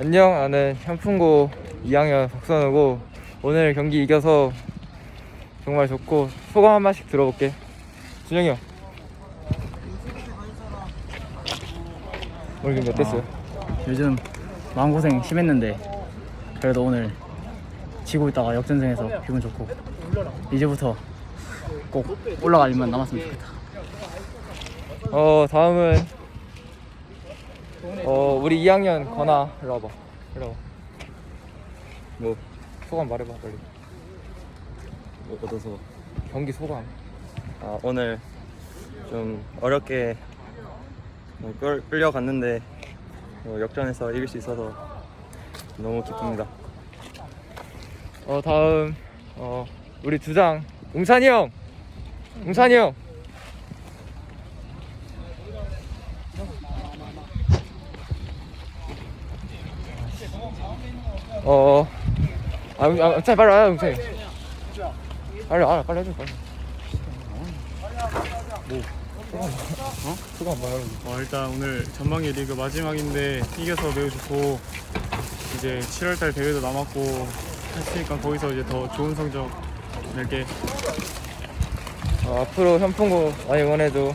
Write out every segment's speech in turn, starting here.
안녕, 나는 현풍고 2학년 박선우고 오늘 경기 이겨서 정말 좋고 소감 한 마씩 들어볼게. 준영이 형. 오늘 경기 어땠어요? 요즘 마음고생 심했는데 그래도 오늘 지고 있다가 역전승해서 기분 좋고 이제부터 꼭 올라갈 일만 남았으면 좋겠다. 어 다음은 어 우리 2학년 건아 일로 와봐. 일로 와봐. 뭐 소감 말해봐 빨리. 뭐 얻어서 경기 소감. 아, 오늘 좀 어렵게 뭐 끌, 끌려갔는데 뭐 역전해서 이길 수 있어서 너무 기쁩니다. 어 다음 어 우리 주장 웅산이 형! 웅산이 형 어, 아, 웅- 아, 웅찬이 빨리 와요, 웅찬이. 빨리 와, 빨리 해줘, 빨리. 뭐, 어? 소감 뭐야? 어, 일단 오늘 전망의 리그 마지막인데 이겨서 매우 좋고 이제 7월달 대회도 남았고 했으니까 거기서 이제 더 좋은 성적 낼게 어, 앞으로 현풍고 많이 응원해줘.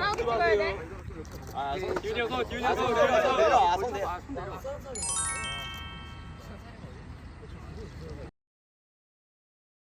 나오게 찍어야 돼.